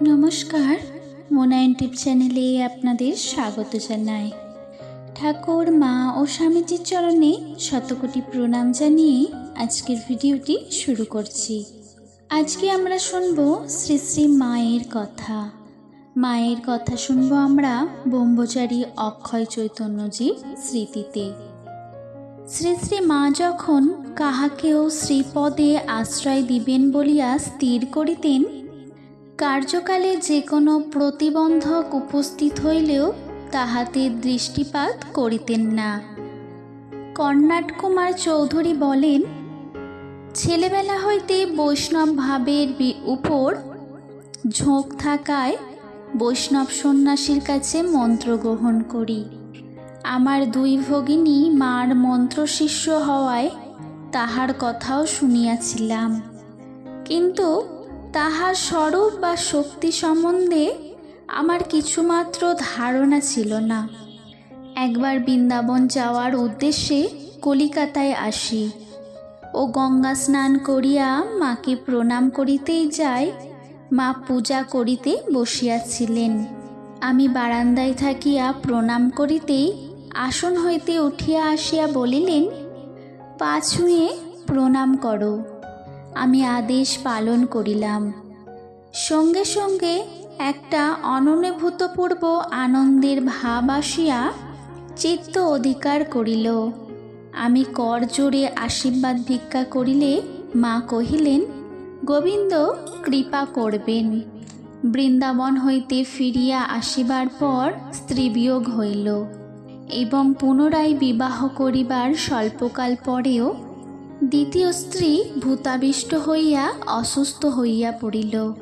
নমস্কার, মোনায়ন টিপ চ্যানেলে আপনাদের স্বাগত জানাই। ঠাকুর, মা ও স্বামীজির চরণে শতকোটি প্রণাম জানিয়ে আজকের ভিডিওটি শুরু করছি। আজকে আমরা শুনব শ্রী শ্রী মায়ের কথা। মায়ের কথা শুনব আমরা ব্রহ্মচারী অক্ষয় চৈতন্যজির স্মৃতিতে। শ্রী শ্রী মা যখন কাহাকেও শ্রীপদে আশ্রয় দিবেন বলিয়া স্থির করিতেন কার্যকালে যে কোনো প্রতিবন্ধক উপস্থিত হইলেও তাহাতে দৃষ্টিপাত করিতেন না। কর্ণাট কুমার চৌধুরী বলেন, ছেলেবেলা হইতে বৈষ্ণব ভাবের উপর ঝোঁক থাকায় বৈষ্ণব সন্ন্যাসীর কাছে মন্ত্র গ্রহণ করি। আমার দুই ভগিনী মার মন্ত্রশিষ্য হওয়ায় তাহার কথাও শুনিয়াছিলাম। কিন্তু তাহার স্বরূপ বা শক্তি সম্বন্ধে আমার কিছুমাত্র ধারণা ছিল না। একবার বৃন্দাবন যাওয়ার উদ্দেশ্যে কলিকাতায় আসি ও গঙ্গা স্নান করিয়া মাকে প্রণাম করিতেই যাই। মা পূজা করিতে বসিয়াছিলেন। আমি বারান্দায় থাকিয়া প্রণাম করিতেই আসন হইতে উঠিয়া আসিয়া বলিলেন, পা ছুঁয়ে প্রণাম করো। আমি আদেশ পালন করিলাম। সঙ্গে সঙ্গে একটা অননুভূতপূর্ব আনন্দের ভাব আসিয়া চিত্ত অধিকার করিল। আমি কর জোরে আশীর্বাদ ভিক্ষা করিলে মা কহিলেন, গোবিন্দ, কৃপা করবেন। বৃন্দাবন হইতে ফিরিয়া আসিবার পর স্ত্রীবিয়োগ হইল এবং পুনরায় বিবাহ করিবার স্বল্পকাল পরেও দ্বিতীয় স্ত্রী ভূতাবিষ্ট হইয়া অসুস্থ হইয়া পড়িল।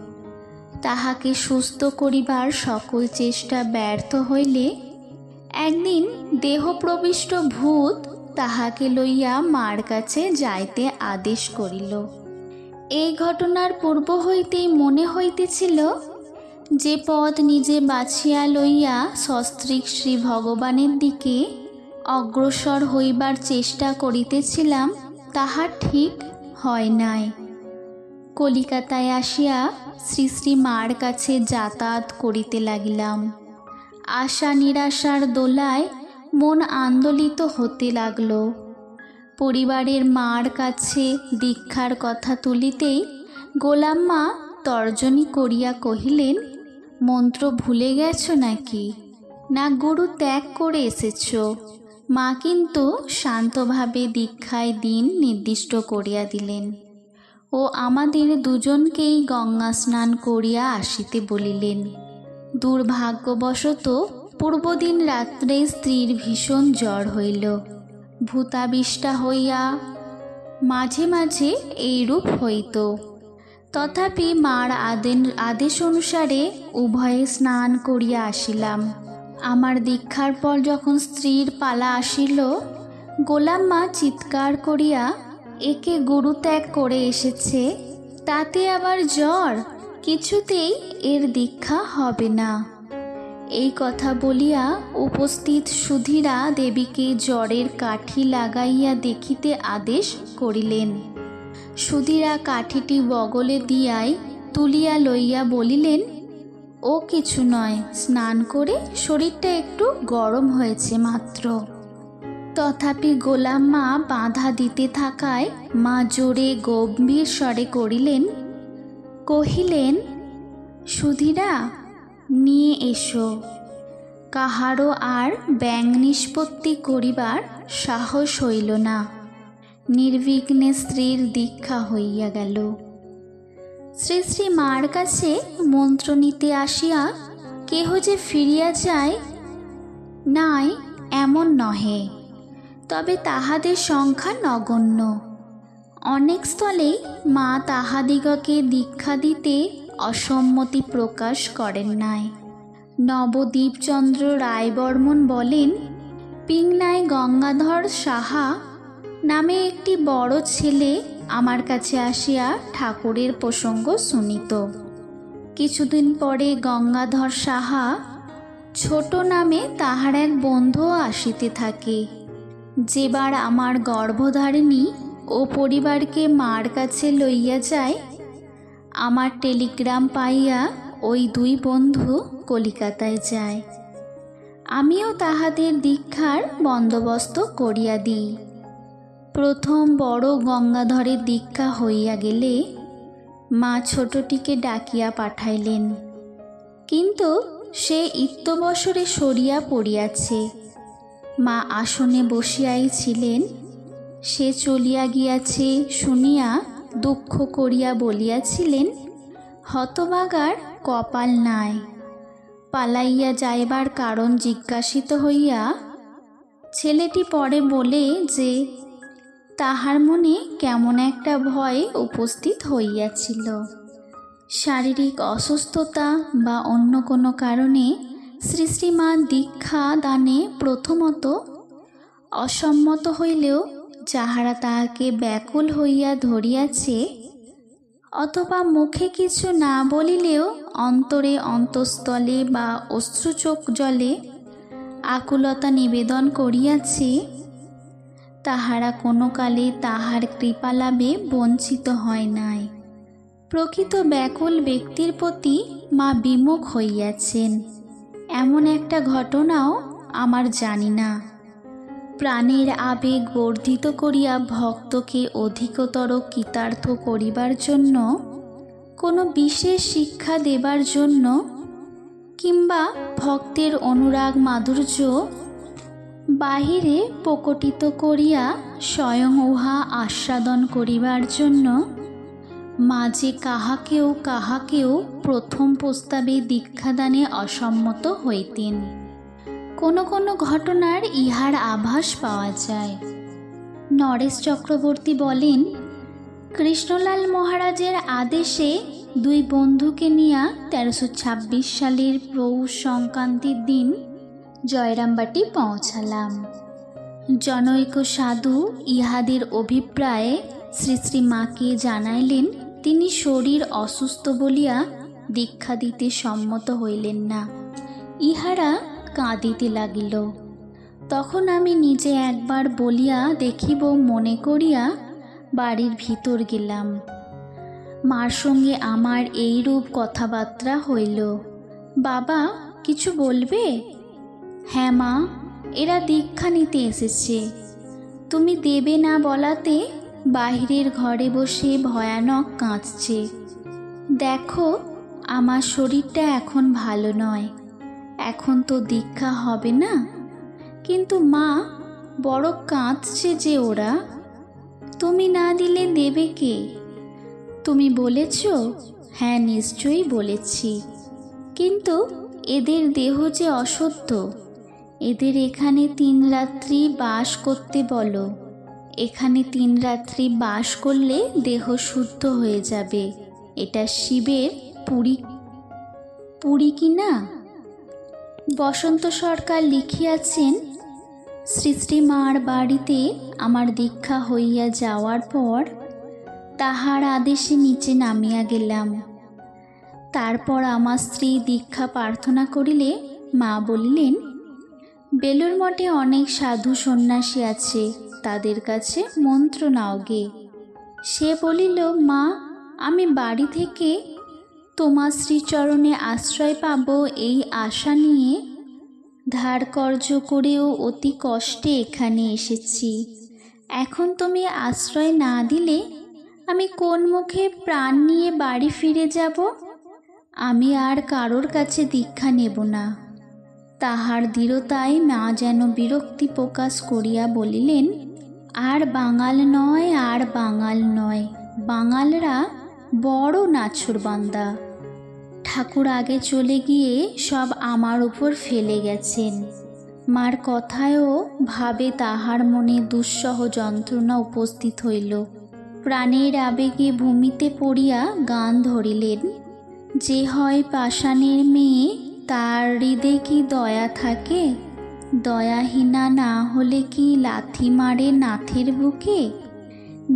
তাহাকে সুস্থ করিবার সকল চেষ্টা ব্যর্থ হইলে একদিন দেহপ্রবিষ্ট ভূত তাহাকে লইয়া মার কাছে যাইতে আদেশ করিল। এই ঘটনার পূর্ব হইতেই মনে হইতেছিল যে পথ নিজে বাছিয়া লইয়া সস্ত্রীক শ্রী ভগবানের দিকে অগ্রসর হইবার চেষ্টা করিতেছিলাম তাহা ঠিক হয় নাই। কলিকাতায় আসিয়া শ্রী শ্রী মার কাছে যাতায়াত করিতে লাগিলাম। আশা নিরাশার দোলায় মন আন্দোলিত হতে লাগল। পরিবারের মার কাছে দীক্ষার কথা তুলিতেই গোলাম্মা তর্জনী করিয়া কহিলেন, মন্ত্র ভুলে গেছ নাকি? না, গুরু ত্যাগ করে এসেছ। মা কিন্তু শান্তভাবে দীক্ষায় দিন নির্দিষ্ট করিয়া দিলেন। ও আমাদের দুজনকেই গঙ্গা স্নান করিয়া আসিতে বলিলেন, দুর্ভাগ্যবশত পূর্বদিন রাত্রে স্ত্রীর ভীষণ জ্বর হইল। ভূতাবিষ্টা হইয়া মাঝে মাঝে এইরূপ হইত। তথাপি মার আদেন, আদেশ অনুসারে উভয়ে স্নান করিয়া আসিলাম। আমার দীক্ষার পর যখন স্ত্রীর পালা আসিল, গোলাম মা চিৎকার করিয়া একে গুরু ত্যাগ করে এসেছে, তাতে আবার জ্বর কিছুতেই এর দীক্ষা হবে না। এই কথা বলিয়া উপস্থিত সুধীরা দেবীকে জ্বরের কাঠি লাগাইয়া দেখিতে আদেশ করিলেন। সুধীরা কাঠিটি বগলে দিয়াই তুলিয়া লইয়া বলিলেন ও কিছু নয়। স্নান করে শরীরটা একটু গরম হয়েছে মাত্র। তথাপি গোলাম মা বাধা দিতে থাকায় মা জোরে গম্ভীর স্বরে করিলেন, কহিলেন, সুধীরা, নিয়ে এসো। কাহারও আর ব্যাং নিষ্পত্তি করিবার সাহস হইল না। নির্বিঘ্নে স্ত্রীর দীক্ষা হইয়া গেল। শ্রী শ্রী মার কাছে মন্ত্র নিতে আসিয়া কেহ যে ফিরিয়া যায়, নাই এমন নহে। তবে তাহাদের সংখ্যা নগণ্য। অনেক স্থলেই মা তাহাদিগকে দীক্ষা দিতে অসম্মতি প্রকাশ করেন নাই। নবদ্বীপচন্দ্র রায়বর্মন বলেন পিংনায় গঙ্গাধর সাহা নামে একটি বড় ছেলে আমার কাছে আসিয়া ঠাকুরের প্রসঙ্গ শুনিত। কিছুদিন পরে গঙ্গাধর সাহা ছোট নামে তাহার এক বন্ধু আসিতে থাকে। যেবার আমার গর্ভধারিণী ও পরিবারকে মার কাছে লইয়া যায়, আমার টেলিগ্রাম পাইয়া ওই দুই বন্ধু কলিকাতায় যায়। আমিও তাহাদের দীক্ষার বন্দোবস্ত করিয়া দিই। প্রথম বড় গঙ্গাধরের দীক্ষা হইয়া গেলে মা ছোটটিকে ডাকিয়া পাঠাইলেন। কিন্তু সে ইত্যবসরে সরিয়া পড়িয়াছে। মা আসনে বসিয়াই ছিলেন সে চলিয়া গিয়াছে শুনিয়া দুঃখ করিয়া বলিয়াছিলেন হতবাগার কপাল নাই। পালাইয়া যাইবার কারণ জিজ্ঞাসিত হইয়া ছেলেটি পরে বলে যে তাহার মনে কেমন একটা ভয় উপস্থিত হইয়াছিল। শারীরিক অসুস্থতা বা অন্য কোনো কারণে শ্রীমা দীক্ষা দানে প্রথমত অসম্মত হইলেও যাহারা তাহাকে ব্যাকুল হইয়া ধরিয়াছে অথবা মুখে কিছু না বলিলেও অন্তরে অন্তঃস্থলে বা অশ্রুচোখ জলে আকুলতা নিবেদন করিয়াছে তাহারা কোনো কালে তাহার কৃপালাভে বঞ্চিত হয় নাই। প্রকৃত ব্যাকুল ব্যক্তির প্রতি মা বিমুখ হইয়াছেন। এমন একটা ঘটনাও আমার জানি না। প্রাণের আবেগ বর্ধিত করিয়া ভক্তকে অধিকতর কৃতার্থ করিবার জন্য, কোনো বিশেষ শিক্ষা দেবার জন্য কিংবা ভক্তের অনুরাগ মাধুর্য বাহিরে প্রকটিত করিয়া স্বয়ং উহা আস্বাদন করিবার জন্য মাঝে কাহাকেও কাহাকেও প্রথম প্রস্তাবে দীক্ষাদানে অসম্মত হইতেন। কোনো কোনো ঘটনার ইহার আভাস পাওয়া যায়। নরেশ চক্রবর্তী বলেন, কৃষ্ণলাল মহারাজের আদেশে দুই বন্ধুকে নিয়া তেরোশো ছাব্বিশ সালের পৌষ সংক্রান্তির দিন জয়রামবাটি পৌঁছালাম। জনৈক সাধু ইহাদের অভিপ্রায়ে শ্রী শ্রী মাকে জানাইলেন, তিনি শরীর অসুস্থ বলিয়া দীক্ষা দিতে সম্মত হইলেন না। ইহারা কাঁদিতে লাগিল। তখন আমি নিজে একবার বলিয়া দেখিব মনে করিয়া বাড়ির ভিতর গেলাম। মার সঙ্গে আমার এইরূপ কথাবার্তা হইল। বাবা, কিছু বলবে? হ্যাঁ মা, এরা দীক্ষা নিতে এসেছে। তুমি দেবে না বলাতে বাহিরের ঘরে বসে ভয়ানক কাঁদছে। দেখো, আমার শরীরটা এখন ভালো নয়। এখন তো দীক্ষা হবে না। কিন্তু মা, বড় কাঁদছে যে ওরা। তুমি না দিলে দেবে কে? তুমি বলেছ? হ্যাঁ নিশ্চয়ই বলেছি। কিন্তু এদের দেহ যে অসত্য এদের এখানে তিন রাত্রি বাস করতে বলো। এখানে তিন রাত্রি বাস করলে দেহ শুদ্ধ হয়ে যাবে। এটা শিবের পুরী। পুরী কি না? বসন্ত সরকার লিখিয়াছেন, শ্রী শ্রী মার বাড়িতে আমার দীক্ষা হইয়া যাওয়ার পর তাহার আদেশে নিচে নামিয়া গেলাম। তারপর আমার স্ত্রী দীক্ষা প্রার্থনা করিলে মা বলিলেন বেলুর মঠে অনেক সাধু সন্ন্যাসী আছে, তাদের কাছে মন্ত্র নাও গে। সে বলিল, মা, আমি বাড়ি থেকে তোমার শ্রীচরণে আশ্রয় পাব এই আশা নিয়ে। ধার কর্য করেও অতি কষ্টে এখানে এসেছি। এখন তুমি আশ্রয় না দিলে আমি কোন মুখে প্রাণ নিয়ে বাড়ি ফিরে যাব? আমি আর কারোর কাছে দীক্ষা নেব না। তাহার দৃঢ়তায় মা যেন বিরক্তি প্রকাশ করিয়া বলিলেন, আর বাঙাল নয়, আর বাঙাল নয়, বাঙালরা বড় নাছুর বান্দা। ঠাকুর আগে চলে গিয়ে সব আমার উপর ফেলে গেছেন। মার কথায়ও ভাবে তাহার মনে দুঃসহ যন্ত্রণা উপস্থিত হইল। প্রাণের আবেগে ভূমিতে পড়িয়া গান ধরিলেন, যে হয় পাষাণের মেয়ে তার হৃদে কি দয়া থাকে, দয়াহীনা না হলে কি লাথি মারে নাথের বুকে?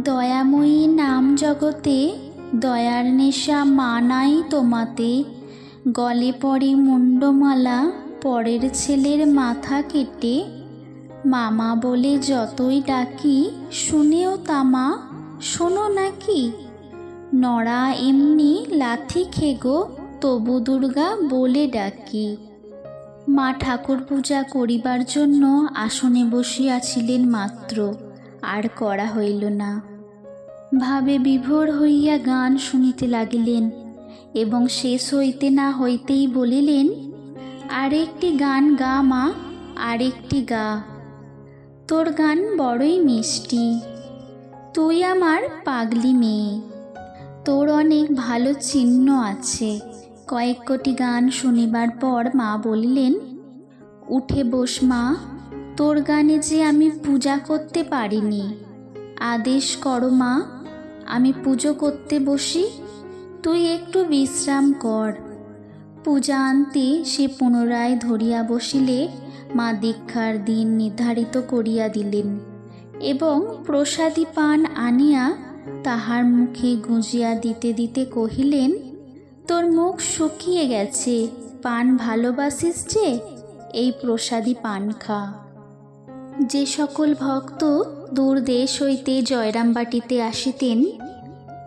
দয়াময়ী নাম জগতে, দয়ার নেশা মানাই তোমাতে। গলে পড়ে মুন্ডমালা পরের ছেলের মাথা কেটে। মামা বলে যতই ডাকি, শুনেও তামা, শোনো নাকি নড়া এমনি লাথি খেগো তবু দুর্গা বলে ডাকি। মা ঠাকুর পূজা করিবার জন্য আসনে বসিয়াছিলেন মাত্র, আর করা হইল না। ভাবে বিভোর হইয়া গান শুনিতে লাগিলেন এবং শেষ হইতে না হইতেই বলিলেন, আরেকটি গান গা মা, আরেকটি গা। তোর গান বড়ই মিষ্টি। তুই আমার পাগলি মেয়ে। তোর অনেক ভালো চিহ্ন আছে। কয়েক কোটি গান শুনিবার পর মা বলিলেন, উঠে বস মা, তোর গানে যে আমি পূজা করতে পারিনি। আদেশ করো মা, আমি পুজো করতে বসি। তুই একটু বিশ্রাম কর। পূজা আনতে সে পুনরায় ধরিয়া বসিলে, মা দীক্ষার দিন নির্ধারিত করিয়া দিলেন এবং প্রসাদী পান আনিয়া তাহার মুখে গুঁজিয়া দিতে দিতে কহিলেন তোর মুখ শুকিয়ে গেছে। পান ভালোবাসিস যে? এই প্রসাদী পান খা। যে সকল ভক্ত দূর দেশ হইতে জয়রামবাটিতে আসিতেন,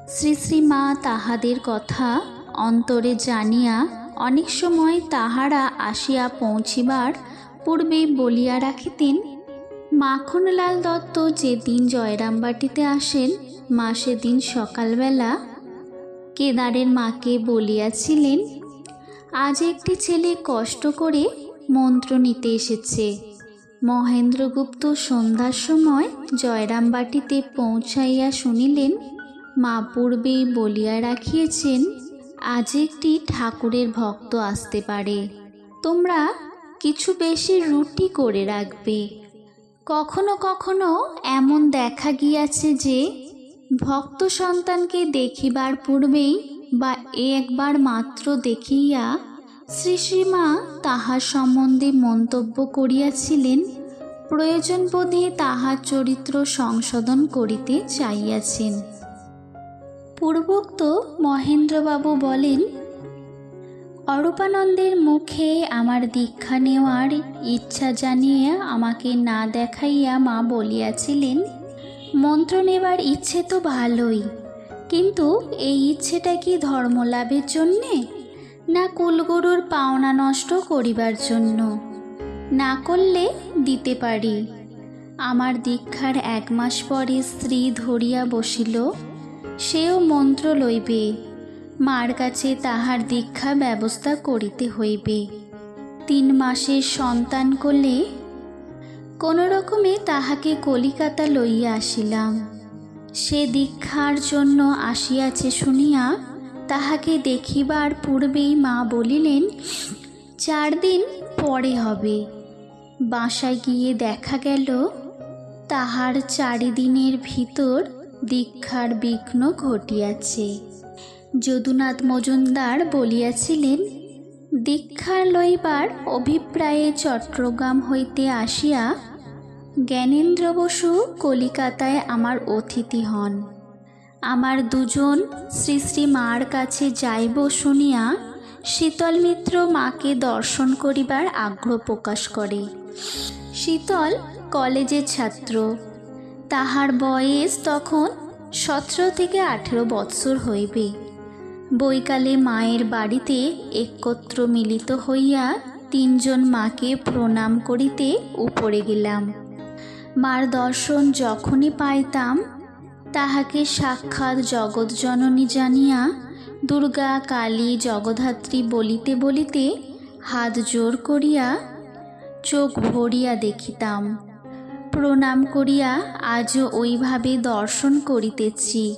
শ্রী শ্রী মা তাহাদের কথা অন্তরে জানিয়া অনেক সময় তাহারা আসিয়া পৌঁছিবার পূর্বেই বলিয়া রাখিতেন, মাখনলাল দত্ত যেদিন জয়রামবাটিতে আসেন, মা সেদিন সকালবেলা কেদারের মাকে বলিয়াছিলেন, আজ একটি ছেলে কষ্ট করে মন্ত্র নিতে এসেছে। মহেন্দ্রগুপ্ত সন্ধ্যার সময় জয়রামবাটিতে পৌঁছাইয়া শুনিলেন, মা পূর্বেই বলিয়া রাখিয়েছেন, আজ একটি ঠাকুরের ভক্ত আসতে পারে। তোমরা কিছু বেশি রুটি করে রাখবে। কখনো কখনো এমন দেখা গিয়াছে যে ভক্ত সন্তানকে দেখিবার পূর্বেই বা একবার মাত্র দেখিয়া শ্রী শ্রীমা তাহার সম্বন্ধে মন্তব্য করিয়াছিলেন প্রয়োজন বোধে তাহার চরিত্র সংশোধন করিতে চাইয়াছেন পূর্বোক্ত মহেন্দ্রবাবু বলেন, অরূপানন্দের মুখে আমার দীক্ষা নেওয়ার ইচ্ছা জানিয়ে আমাকে না দেখাইয়া মা বলিয়াছিলেন মন্ত্র নেবার ইচ্ছে তো ভালোই। কিন্তু এই ইচ্ছেটা কি ধর্মলাভের জন্যে? না কুলগুরুর পাওনা নষ্ট করিবার জন্য? না করলে দিতে পারি। আমার দীক্ষার এক মাস পরে স্ত্রী ধরিয়া বসিল, সেও মন্ত্র লইবে। মার কাছে তাহার দীক্ষা ব্যবস্থা করিতে হইবে। তিন মাসের সন্তান করলে কোনো রকমে তাহাকে কলিকাতা লইয়া আসিলাম। সে দীক্ষার জন্য আসিয়াছে শুনিয়া তাহাকে দেখিবার পূর্বেই মা বলিলেন, চার দিন পরে হবে। বাসায় গিয়ে দেখা গেল, তাহার চারিদিনের ভিতর দীক্ষার বিঘ্ন ঘটিয়াছে। যদুনাথ মজুমদার বলিয়াছিলেন দীক্ষা লইবার অভিপ্রায়ে চট্টগ্রাম হইতে আসিয়া জ্ঞানেন্দ্র বসু কলিকাতায় আমার অতিথি হন। আমার দুজন শ্রী শ্রী মার কাছে যাইব শুনিয়া শীতল মিত্র মাকে দর্শন করিবার আগ্রহ প্রকাশ করে। শীতল কলেজের ছাত্র। তাহার বয়স তখন সতেরো থেকে আঠেরো বৎসর হইবে। বৈকালে মায়ের বাড়িতে একত্র মিলিত হইয়া তিনজন মাকে প্রণাম করিতে উপরে গেলাম। মার দর্শন যখনই পাইতাম, তাহাকে সাক্ষাৎ জগৎজননী জানিয়া দুর্গা কালী জগধাত্রী বলিতে বলিতে হাত জোর করিয়া চোখ ভরিয়া দেখিতাম। প্রণাম করিয়া আজও ওইভাবে দর্শন করিতেছি।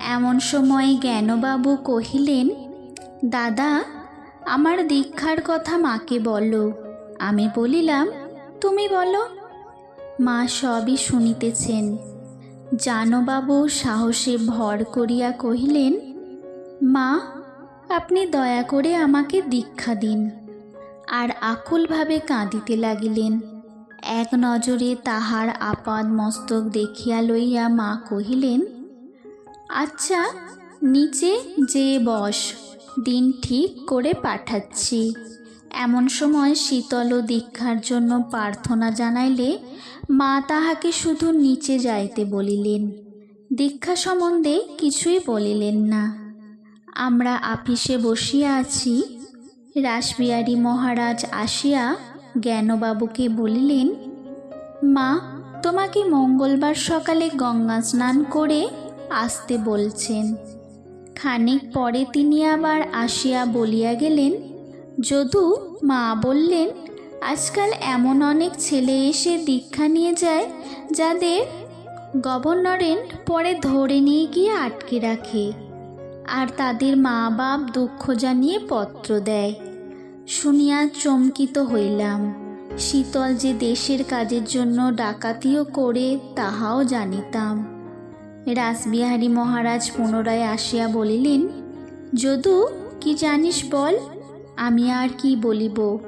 এমন সময় জ্ঞানবাবু কহিলেন, দাদা, আমার দীক্ষার কথা মাকে বলো। আমি বলিলাম, তুমি বলো। মা সবই শুনিতেছেন। জানবাবু সাহসে ভর করিয়া কহিলেন, মা, আপনি দয়া করে আমাকে দীক্ষা দিন। আর আকুলভাবে কাঁদিতে লাগিলেন। এক নজরে তাহার আপাদ মস্তক দেখিয়া লইয়া মা কহিলেন আচ্ছা নিচে যে বস, দিন ঠিক করে পাঠাচ্ছি। এমন সময় শীতল দীক্ষার জন্য প্রার্থনা জানাইলে মা তাহাকে শুধু নিচে যাইতে বলিলেন। দীক্ষা সম্বন্ধে কিছুই বলিলেন না। আমরা আপিসে বসিয়া আছি। রাসবিহারী মহারাজ আসিয়া জ্ঞানবাবুকে বলিলেন, মা, তোমাকে মঙ্গলবার সকালে গঙ্গা স্নান করে আসতে বলছেন। খানিক পরে তিনি আবার আসিয়া বলিয়া গেলেন, যদু, মা বললেন, আজকাল এমন অনেক ছেলে এসে দীক্ষা নিয়ে যায়, যাদের গভর্নরেন্ট পরে ধরে নিয়ে গিয়ে আটকে রাখে। আর তাদের মা বাপ দুঃখ জানিয়ে পত্র দেয়। শুনিয়া চমকিত হইলাম। শীতল যে দেশের কাজের জন্য ডাকাতিও করে, তাহাও জানিতাম। রাসবিহারী মহারাজ পুনরায় আসিয়া বলিলেন, যদু, কি জানিস বল, আমি আর কি বলিব?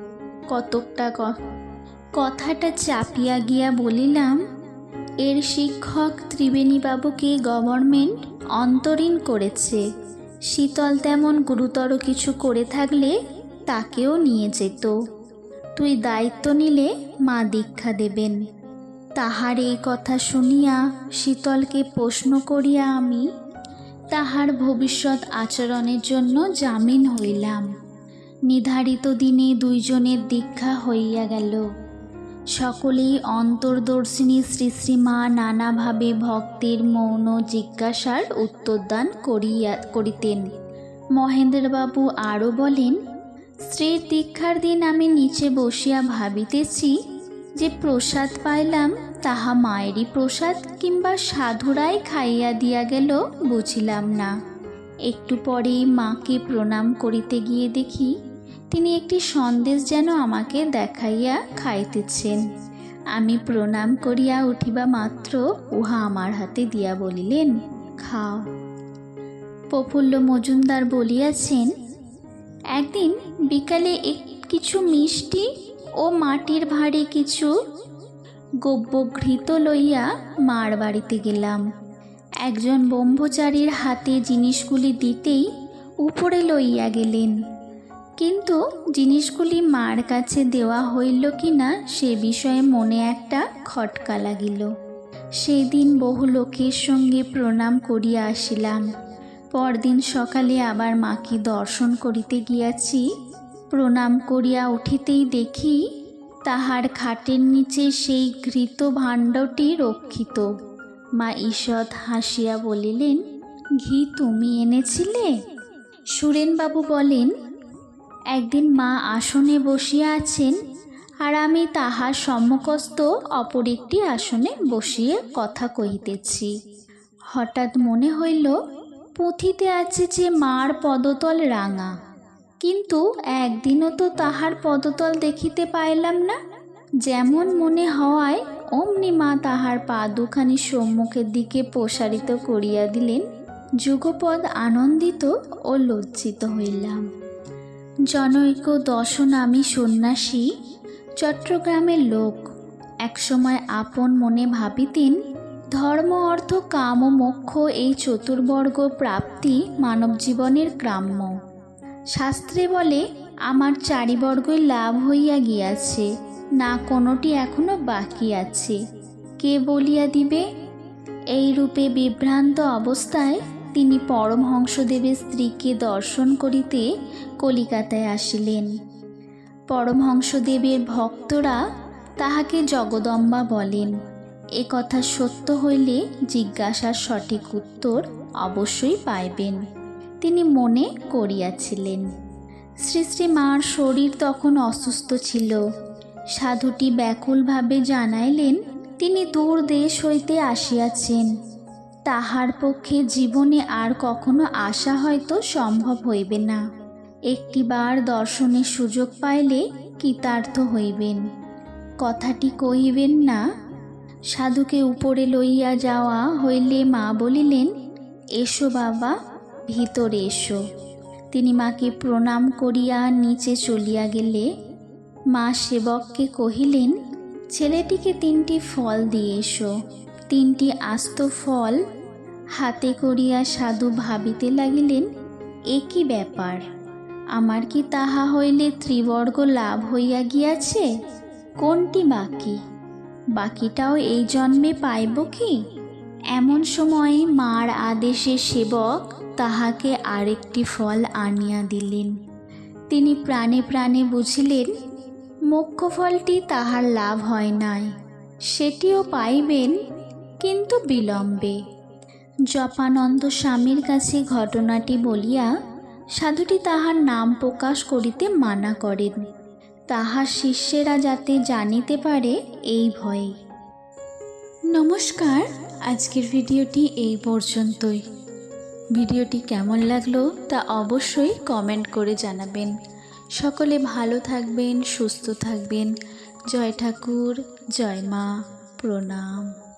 কতকটা কথাটা চাপিয়া গিয়া বলিলাম, এর শিক্ষক ত্রিবেণীবাবুকে গভর্নমেন্ট অন্তরীণ করেছে। শীতল তেমন গুরুতর কিছু করে থাকলে তাকেও নিয়ে যেত। তুই দায়িত্ব নিলে মা দীক্ষা দেবেন। তাহার এই কথা শুনিয়া শীতলকে প্রশ্ন করিয়া আমি তাহার ভবিষ্যৎ আচরণের জন্য জামিন হইলাম। নির্ধারিত দিনে দুইজনের দীক্ষা হইয়া গেল। সকলেই অন্তর্দর্শিনী শ্রী শ্রীমা নানাভাবে ভক্তের মৌন জিজ্ঞাসার উত্তরদান করিয়া, করিতেন। মহেন্দ্রবাবু আরও বলেন, স্ত্রীর দীক্ষার দিন আমি নিচে বসিয়া ভাবিতেছি যে প্রসাদ পাইলাম, তাহা মায়েরই প্রসাদ কিংবা সাধুরাই খাইয়া দিয়া গেল বুঝিলাম না। একটু পরেই মাকে প্রণাম করিতে গিয়ে দেখি, তিনি একটি সন্দেশ যেন আমাকে দেখাইয়া খাইতেছেন। আমি প্রণাম করিয়া উঠিবা মাত্র উহা আমার হাতে দিয়া বলিলেন, খাও। প্রফুল্ল মজুমদার বলিয়াছেন, একদিন বিকালে কিছু মিষ্টি ও মাটির ভারী কিছু গব্যঘৃত লইয়া মার বাড়িতে গেলাম। একজন ব্রহ্মচারীর হাতে জিনিসগুলি দিতেই উপরে লইয়া গেলেন। কিন্তু জিনিসগুলি মার কাছে দেওয়া হইল কি না সে বিষয়ে মনে একটা খটকা লাগিল। সেই দিন বহু লোকের সঙ্গে প্রণাম করিয়া আসিলাম। পরদিন সকালে আবার মাকে দর্শন করিতে গিয়াছি। প্রণাম করিয়া উঠিতেই দেখি তাহার খাটের নিচে সেই ঘৃত ভাণ্ডটি রক্ষিত। মা ঈষৎ হাসিয়া বলিলেন, ঘি তুমি এনেছিলে? সুরেনবাবু বলেন, একদিন মা আসনে বসিয়া আছেন আর আমি তাহার সম্মুখস্থ অপর একটি আসনে বসিয়ে কথা কহিতেছি। হঠাৎ মনে হইল, পুঁথিতে আছে যে মার পদতল রাঙা। কিন্তু একদিনও তো তাহার পদতল দেখিতে পাইলাম না। যেমন মনে হওয়ায় অমনি মা তাহার পা দুখানি সম্মুখের দিকে প্রসারিত করিয়া দিলেন। যুগপদ আনন্দিত ও লজ্জিত হইলাম। জনৈক দশনামী সন্ন্যাসী, চট্টগ্রামের লোক, একসময় আপন মনে ভাবিতেন, ধর্ম, অর্থ, কাম ও মোক্ষ এই চতুর্বর্গ প্রাপ্তি মানব জীবনের গ্রাম্য। শাস্ত্রে বলে, আমার চারিবর্গই লাভ হইয়া গিয়াছে, না কোনোটি এখনও বাকি আছে। কে বলিয়া দিবে? এই রূপে বিভ্রান্ত অবস্থায় তিনি পরমহংসদেবের স্ত্রীকে দর্শন করিতে কলিকাতায় আসিলেন। পরমহংসদেবের ভক্তরা তাহাকে জগদম্বা বলেন। এ কথা সত্য হইলে জিজ্ঞাসার সঠিক উত্তর অবশ্যই পাইবেন। তিনি মনে করিয়াছিলেন। শ্রী শ্রী মার শরীর তখন অসুস্থ ছিল। সাধুটি ব্যাকুলভাবে জানাইলেন, তিনি দূর দেশ হইতে আসিয়াছেন। তাহার পক্ষে জীবনে আর কখনো আসা হয়তো সম্ভব হইবে না। একটিবার দর্শনের সুযোগ পাইলে কৃতার্থ হইবেন। কথাটি কহিবেন না, সাধুকে উপরে লইয়া যাওয়া হইলে মা বলিলেন, এসো বাবা ভিতরে এসো। তিনি মাকে প্রণাম করিয়া নিচে চলিয়া গেলে মা সেবককে কহিলেন, ছেলেটিকে তিনটি ফল দিয়ে এসো। তিনটি আস্ত ফল হাতে করিয়া সাধু ভাবিতে লাগিলেন, এ কি ব্যাপার? আমার কি তাহা হইলে ত্রিবর্গ লাভ হইয়া গিয়াছে? কোনটি বাকি? বাকিটাও এই জন্মে পাইব কি? এমন সময় মার আদেশে সেবক তাহাকে আরেকটি ফল আনিয়া দিলেন। তিনি প্রাণে প্রাণে বুঝিলেন মোক্ষ ফলটি তাহার লাভ হয় নাই, সেটিও পাইবেন কিন্তু বিলম্বে। জপানন্দ স্বামীর কাছে ঘটনাটি বলিয়া সাধুটি তাহার নাম প্রকাশ করিতে মানা করেন। তাহার শিষ্যেরা যাতে জানিতে পারে এই ভয়ে। নমস্কার, আজকের ভিডিওটি এই পর্যন্তই। ভিডিওটি কেমন লাগল তা অবশ্যই কমেন্ট করে জানাবেন। সকলে ভালো থাকবেন, সুস্থ থাকবেন। জয় ঠাকুর, জয় মা, প্রণাম।